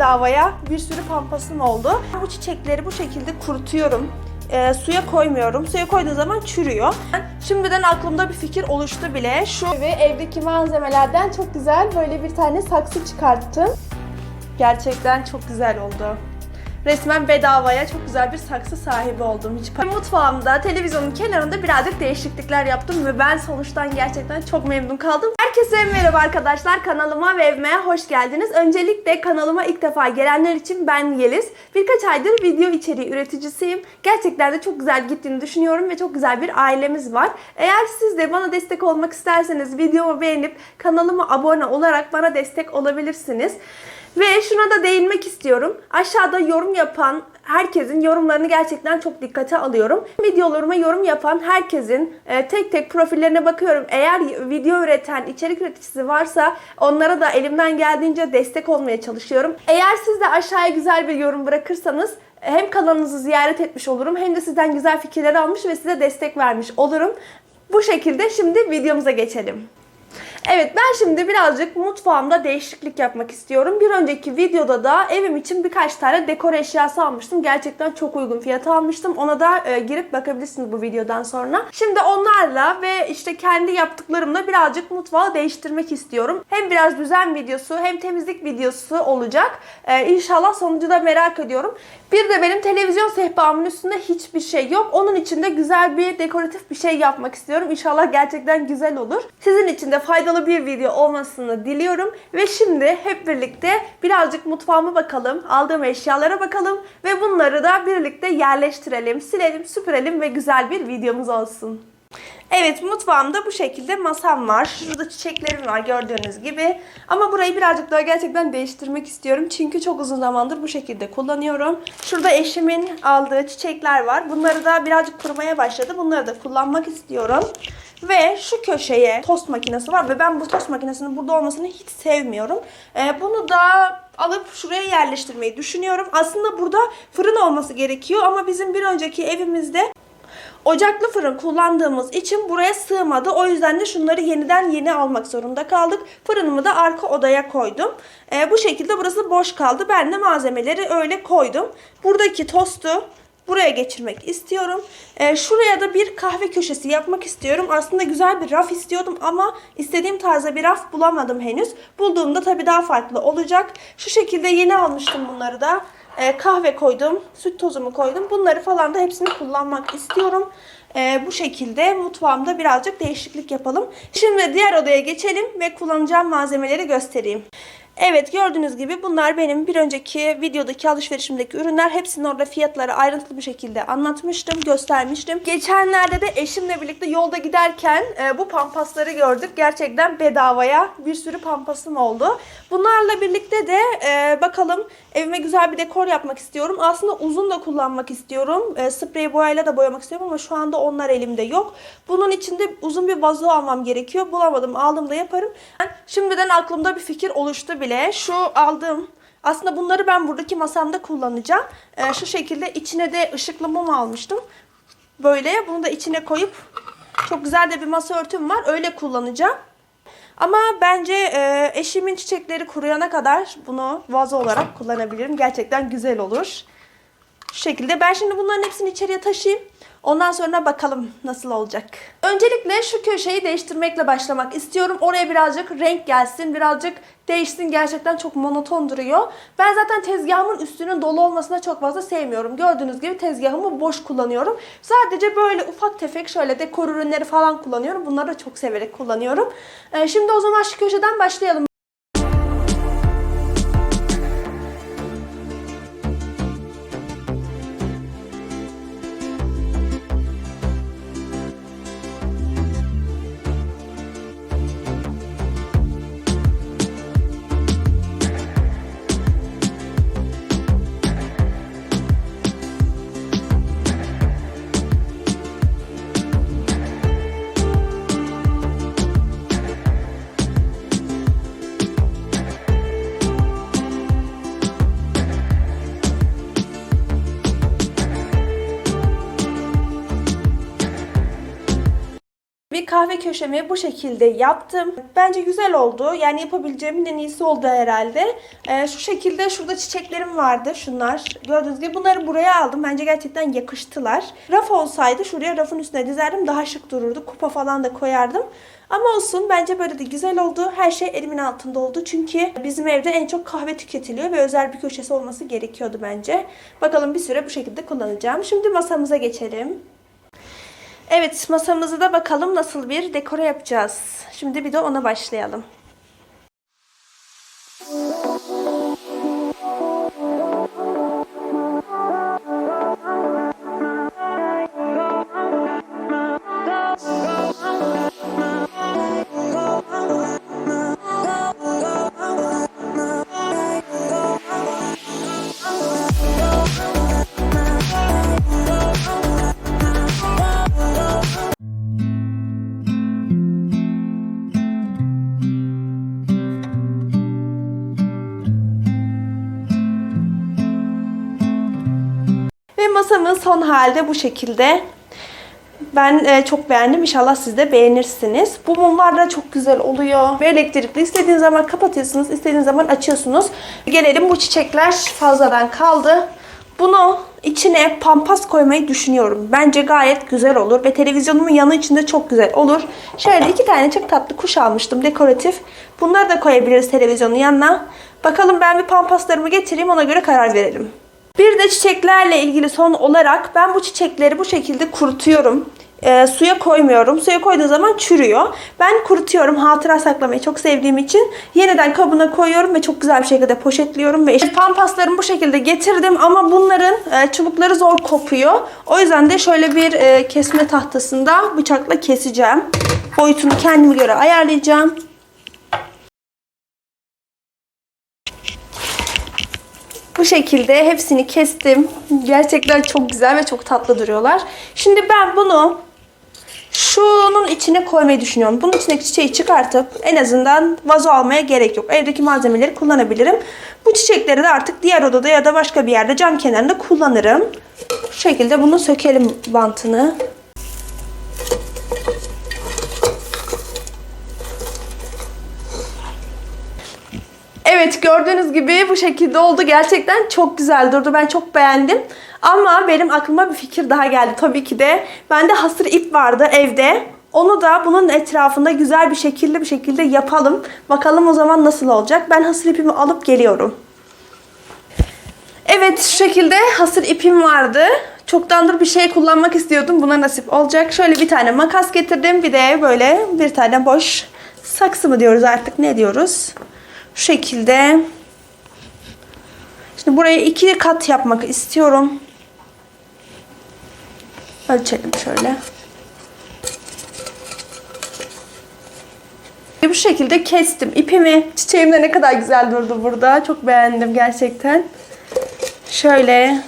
bedavaya bir sürü pampasım oldu. Bu çiçekleri bu şekilde kurutuyorum. Ee, suya koymuyorum. Suya koyduğum zaman çürüyor. Şimdiden aklımda bir fikir oluştu bile. Şu ve evdeki malzemelerden çok güzel böyle bir tane saksı çıkarttım. Gerçekten çok güzel oldu. Resmen bedavaya çok güzel bir saksı sahibi oldum. Hiç Mutfağımda, televizyonun kenarında birazcık değişiklikler yaptım ve ben sonuçtan gerçekten çok memnun kaldım. Herkese merhaba arkadaşlar. Kanalıma ve evime hoş geldiniz. Öncelikle kanalıma ilk defa gelenler için ben Yeliz. Birkaç aydır video içeriği üreticisiyim. Gerçekten de çok güzel gittiğini düşünüyorum ve çok güzel bir ailemiz var. Eğer siz de bana destek olmak isterseniz videomu beğenip kanalıma abone olarak bana destek olabilirsiniz. Ve şuna da değinmek istiyorum. Aşağıda yorum yapan herkesin yorumlarını gerçekten çok dikkate alıyorum. Videolarıma yorum yapan herkesin e, tek tek profillerine bakıyorum. Eğer video üreten içerik üreticisi varsa onlara da elimden geldiğince destek olmaya çalışıyorum. Eğer siz de aşağıya güzel bir yorum bırakırsanız hem kanalınızı ziyaret etmiş olurum hem de sizden güzel fikirler almış ve size destek vermiş olurum. Bu şekilde şimdi videomuza geçelim. Evet ben şimdi birazcık mutfağımda değişiklik yapmak istiyorum. Bir önceki videoda da evim için birkaç tane dekor eşyası almıştım. Gerçekten çok uygun fiyata almıştım. Ona da e, girip bakabilirsiniz bu videodan sonra. Şimdi onlarla ve işte kendi yaptıklarımla birazcık mutfağı değiştirmek istiyorum. Hem biraz düzen videosu hem temizlik videosu olacak. E, İnşallah sonucu da merak ediyorum. Bir de benim televizyon sehpamın üstünde hiçbir şey yok. Onun için de güzel bir dekoratif bir şey yapmak istiyorum. İnşallah gerçekten güzel olur. Sizin için de faydalı bir video olmasını diliyorum. Ve şimdi hep birlikte birazcık mutfağıma bakalım. Aldığım eşyalara bakalım. Ve bunları da birlikte yerleştirelim, silelim, süpürelim ve güzel bir videomuz olsun. Evet mutfağımda bu şekilde masam var. Şurada çiçeklerim var gördüğünüz gibi. Ama burayı birazcık daha gerçekten değiştirmek istiyorum. Çünkü çok uzun zamandır bu şekilde kullanıyorum. Şurada eşimin aldığı çiçekler var. Bunları da birazcık kurumaya başladı. Bunları da kullanmak istiyorum. Ve şu köşeye tost makinesi var ve ben bu tost makinesinin burada olmasını hiç sevmiyorum. Ee, bunu da alıp şuraya yerleştirmeyi düşünüyorum. Aslında burada fırın olması gerekiyor ama bizim bir önceki evimizde Ocaklı fırın kullandığımız için buraya sığmadı. O yüzden de şunları yeniden yeni almak zorunda kaldık. Fırınımı da arka odaya koydum. Ee, bu şekilde burası boş kaldı. Ben de malzemeleri öyle koydum. Buradaki tostu buraya geçirmek istiyorum. Ee, şuraya da bir kahve köşesi yapmak istiyorum. Aslında güzel bir raf istiyordum ama istediğim tarzda bir raf bulamadım henüz. Bulduğumda tabii daha farklı olacak. Şu şekilde yeni almıştım bunları da. Ee, kahve koydum, süt tozumu koydum. Bunları falan da hepsini kullanmak istiyorum. Ee, bu şekilde mutfağımda birazcık değişiklik yapalım. Şimdi diğer odaya geçelim ve kullanacağım malzemeleri göstereyim. Evet gördüğünüz gibi bunlar benim bir önceki videodaki alışverişimdeki ürünler. Hepsinin orada fiyatları ayrıntılı bir şekilde anlatmıştım, göstermiştim. Geçenlerde de eşimle birlikte yolda giderken e, bu pampasları gördük. Gerçekten bedavaya bir sürü pampasım oldu. Bunlarla birlikte de e, bakalım evime güzel bir dekor yapmak istiyorum. Aslında uzun da kullanmak istiyorum. E, sprey boyayla da boyamak istiyorum ama şu anda onlar elimde yok. Bunun için de uzun bir vazo almam gerekiyor. Bulamadım, aldığımda yaparım. Şimdiden aklımda bir fikir oluştu bile. Şu aldığım aslında bunları ben buradaki masamda kullanacağım. Ee, şu şekilde içine de ışıklı mum almıştım. Böyle bunu da içine koyup çok güzel de bir masa örtüm var. Öyle kullanacağım. Ama bence e, eşimin çiçekleri kuruyana kadar bunu vazo olarak kullanabilirim. Gerçekten güzel olur. Şu şekilde. Ben şimdi bunların hepsini içeriye taşıyayım. Ondan sonra bakalım nasıl olacak. Öncelikle şu köşeyi değiştirmekle başlamak istiyorum. Oraya birazcık renk gelsin, birazcık değişsin. Gerçekten çok monoton duruyor. Ben zaten tezgahımın üstünün dolu olmasına çok fazla sevmiyorum. Gördüğünüz gibi tezgahımı boş kullanıyorum. Sadece böyle ufak tefek şöyle dekor ürünleri falan kullanıyorum. Bunları da çok severek kullanıyorum. Ee, şimdi o zaman şu köşeden başlayalım. Kahve köşemi bu şekilde yaptım. Bence güzel oldu. Yani yapabileceğimin en iyisi oldu herhalde. Ee, şu şekilde şurada çiçeklerim vardı. Şunlar. Gördüğünüz gibi bunları buraya aldım. Bence gerçekten yakıştılar. Raf olsaydı şuraya rafın üstüne dizerdim. Daha şık dururdu. Kupa falan da koyardım. Ama olsun bence böyle de güzel oldu. Her şey elimin altında oldu. Çünkü bizim evde en çok kahve tüketiliyor ve özel bir köşesi olması gerekiyordu bence. Bakalım bir süre bu şekilde kullanacağım. Şimdi masamıza geçelim. Evet masamızı da bakalım nasıl bir dekora yapacağız. Şimdi bir de ona başlayalım. Ve masamın son halde bu şekilde. Ben e, çok beğendim. İnşallah siz de beğenirsiniz. Bu mumlar da çok güzel oluyor. Ve elektrikli. İstediğiniz zaman kapatıyorsunuz. istediğiniz zaman açıyorsunuz. Gelelim bu çiçekler fazladan kaldı. Bunu içine pampas koymayı düşünüyorum. Bence gayet güzel olur. Ve televizyonumun yanı içinde çok güzel olur. Şöyle iki tane çok tatlı kuş almıştım. Dekoratif. Bunları da koyabiliriz televizyonun yanına. Bakalım ben bir pampaslarımı getireyim. Ona göre karar verelim. Bir de çiçeklerle ilgili son olarak ben bu çiçekleri bu şekilde kurutuyorum. Ee, suya koymuyorum. Suya koyduğu zaman çürüyor. Ben kurutuyorum. Hatıra saklamayı çok sevdiğim için. Yeniden kabına koyuyorum ve çok güzel bir şekilde poşetliyorum. Ve işte pampaslarımı bu şekilde getirdim ama bunların e, çubukları zor kopuyor. O yüzden de şöyle bir e, kesme tahtasında bıçakla keseceğim. Boyutunu kendime göre ayarlayacağım. Şekilde hepsini kestim. Gerçekten çok güzel ve çok tatlı duruyorlar. Şimdi ben bunu şunun içine koymayı düşünüyorum. Bunun içindeki çiçeği çıkartıp en azından vazo almaya gerek yok. Evdeki malzemeleri kullanabilirim. Bu çiçekleri de artık diğer odada ya da başka bir yerde cam kenarında kullanırım. Şu şekilde bunu sökelim bantını. Evet gördüğünüz gibi bu şekilde oldu. Gerçekten çok güzel durdu. Ben çok beğendim. Ama benim aklıma bir fikir daha geldi. Tabii ki de bende hasır ip vardı evde. Onu da bunun etrafında güzel bir şekilde bir şekilde yapalım. Bakalım o zaman nasıl olacak. Ben hasır ipimi alıp geliyorum. Evet şu şekilde hasır ipim vardı. Çoktandır bir şey kullanmak istiyordum. Buna nasip olacak. Şöyle bir tane makas getirdim. Bir de böyle bir tane boş saksı mı diyoruz artık ne diyoruz. Şu şekilde. Şimdi buraya iki kat yapmak istiyorum. Ölçelim şöyle. Bu şekilde kestim ipimi. Çiçeğim de ne kadar güzel durdu burada. Çok beğendim gerçekten. Şöyle.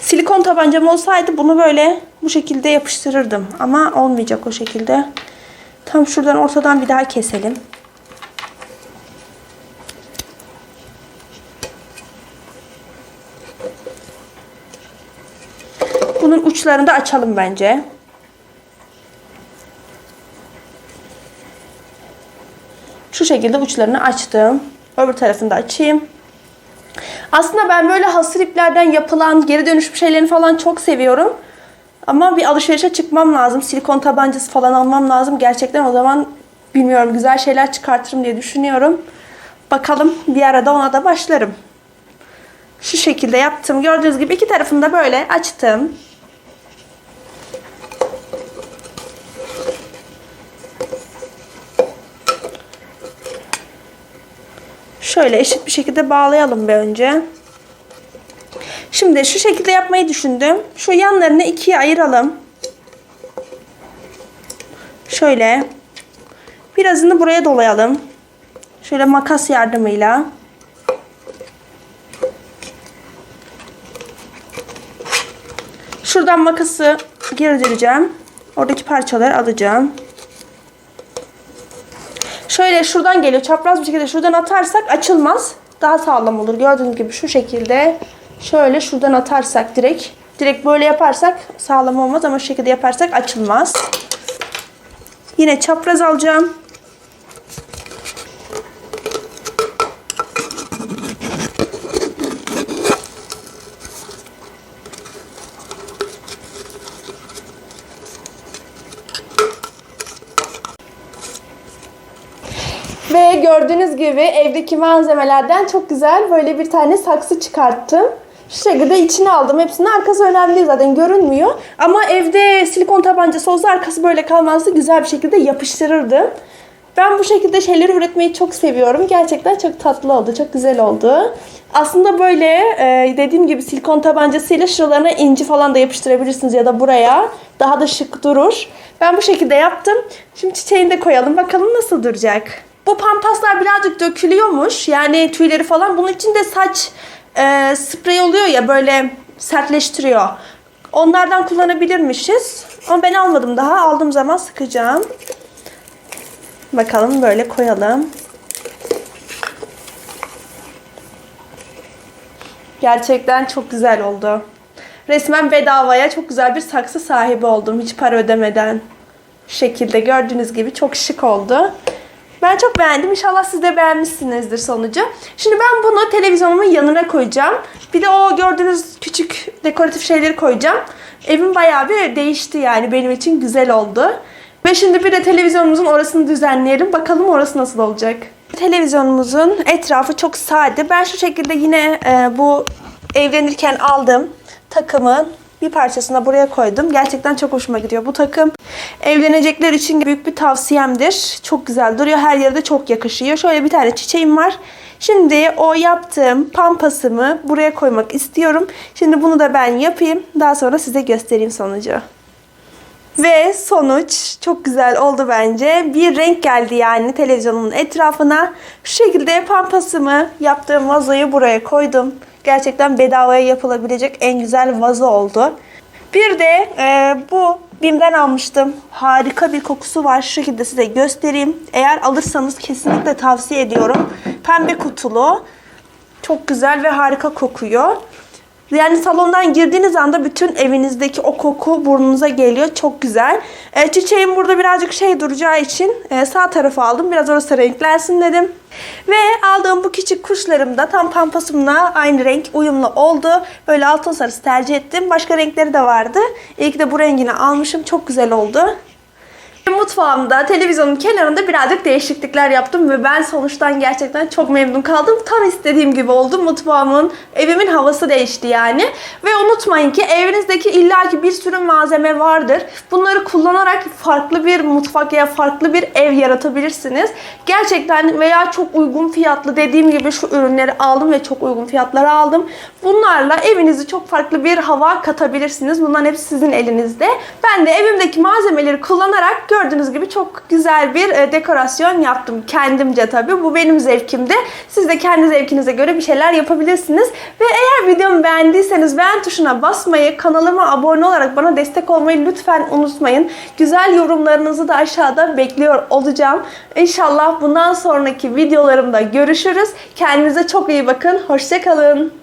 Silikon tabancam olsaydı bunu böyle bu şekilde yapıştırırdım. Ama olmayacak o şekilde. Tam şuradan ortadan bir daha keselim. Bunun uçlarını da açalım bence. Şu şekilde uçlarını açtım. Öbür tarafını da açayım. Aslında ben böyle hasır iplerden yapılan geri dönüşüm şeylerini falan çok seviyorum. Ama bir alışverişe çıkmam lazım. Silikon tabancası falan almam lazım. Gerçekten o zaman bilmiyorum güzel şeyler çıkartırım diye düşünüyorum. Bakalım bir arada ona da başlarım. Şu şekilde yaptım. Gördüğünüz gibi iki tarafını da böyle açtım. Şöyle eşit bir şekilde bağlayalım bir önce. Şimdi şu şekilde yapmayı düşündüm. Şu yanlarını ikiye ayıralım. Şöyle. Birazını buraya dolayalım. Şöyle makas yardımıyla. Şuradan makası girdireceğim. Oradaki parçaları alacağım. Şöyle şuradan geliyor. Çapraz bir şekilde şuradan atarsak açılmaz. Daha sağlam olur. Gördüğünüz gibi şu şekilde şöyle şuradan atarsak direkt Direkt böyle yaparsak sağlam olmaz ama şekilde yaparsak açılmaz. Yine çapraz alacağım. Ve gördüğünüz gibi evdeki malzemelerden çok güzel böyle bir tane saksı çıkarttım. Şu şekilde içine aldım. Hepsinin arkası önemli değil zaten görünmüyor. Ama evde silikon tabancası olsa arkası böyle kalmazdı. Güzel bir şekilde yapıştırırdım. Ben bu şekilde şeyleri üretmeyi çok seviyorum. Gerçekten çok tatlı oldu. Çok güzel oldu. Aslında böyle e, dediğim gibi silikon tabancasıyla şuralarına inci falan da yapıştırabilirsiniz ya da buraya. Daha da şık durur. Ben bu şekilde yaptım. Şimdi çiçeğini de koyalım. Bakalım nasıl duracak. Bu pampaslar birazcık dökülüyormuş. Yani tüyleri falan. Bunun için de saç e, sprey oluyor ya böyle sertleştiriyor. Onlardan kullanabilirmişiz. Ama ben almadım daha. Aldığım zaman sıkacağım. Bakalım böyle koyalım. Gerçekten çok güzel oldu. Resmen bedavaya çok güzel bir saksı sahibi oldum. Hiç para ödemeden. Şekilde gördüğünüz gibi çok şık oldu. Ben çok beğendim. İnşallah siz de beğenmişsinizdir sonucu. Şimdi ben bunu televizyonumun yanına koyacağım. Bir de o gördüğünüz küçük dekoratif şeyleri koyacağım. Evim bayağı bir değişti yani. Benim için güzel oldu. Ve şimdi bir de televizyonumuzun orasını düzenleyelim. Bakalım orası nasıl olacak. Televizyonumuzun etrafı çok sade. Ben şu şekilde yine e, bu evlenirken aldığım takımın bir parçasını buraya koydum. Gerçekten çok hoşuma gidiyor bu takım. Evlenecekler için büyük bir tavsiyemdir. Çok güzel duruyor. Her yere de çok yakışıyor. Şöyle bir tane çiçeğim var. Şimdi o yaptığım pampasımı buraya koymak istiyorum. Şimdi bunu da ben yapayım. Daha sonra size göstereyim sonucu. Ve sonuç çok güzel oldu bence. Bir renk geldi yani televizyonumun etrafına. Şu şekilde pampasımı yaptığım vazoyu buraya koydum. Gerçekten bedavaya yapılabilecek en güzel vazo oldu. Bir de e, bu BİM'den almıştım. Harika bir kokusu var. Şu şekilde size göstereyim. Eğer alırsanız kesinlikle tavsiye ediyorum. Pembe kutulu. Çok güzel ve harika kokuyor. Yani salondan girdiğiniz anda bütün evinizdeki o koku burnunuza geliyor. Çok güzel. E, çiçeğim burada birazcık şey duracağı için e, sağ tarafa aldım. Biraz orası renklensin dedim. Ve aldığım bu küçük kuşlarım da tam pampasımla aynı renk uyumlu oldu. Böyle altın sarısı tercih ettim. Başka renkleri de vardı. İlk de bu rengini almışım. Çok güzel oldu. Mutfağımda, televizyonun kenarında birazcık değişiklikler yaptım ve ben sonuçtan gerçekten çok memnun kaldım. Tam istediğim gibi oldu. Mutfağımın, evimin havası değişti yani. Ve unutmayın ki evinizdeki illaki bir sürü malzeme vardır. Bunları kullanarak farklı bir mutfak ya farklı bir ev yaratabilirsiniz. Gerçekten veya çok uygun fiyatlı dediğim gibi şu ürünleri aldım ve çok uygun fiyatlara aldım. Bunlarla evinizi çok farklı bir hava katabilirsiniz. Bunların hepsi sizin elinizde. Ben de evimdeki malzemeleri kullanarak gördüğünüz gibi çok güzel bir e, dekorasyon yaptım. Kendimce tabii. Bu benim zevkimde. Siz de kendi zevkinize göre bir şeyler yapabilirsiniz. Ve eğer videomu beğendiyseniz beğen tuşuna basmayı, kanalıma abone olarak bana destek olmayı lütfen unutmayın. Güzel yorumlarınızı da aşağıda bekliyor olacağım. İnşallah bundan sonraki videolarımda görüşürüz. Kendinize çok iyi bakın. Hoşçakalın.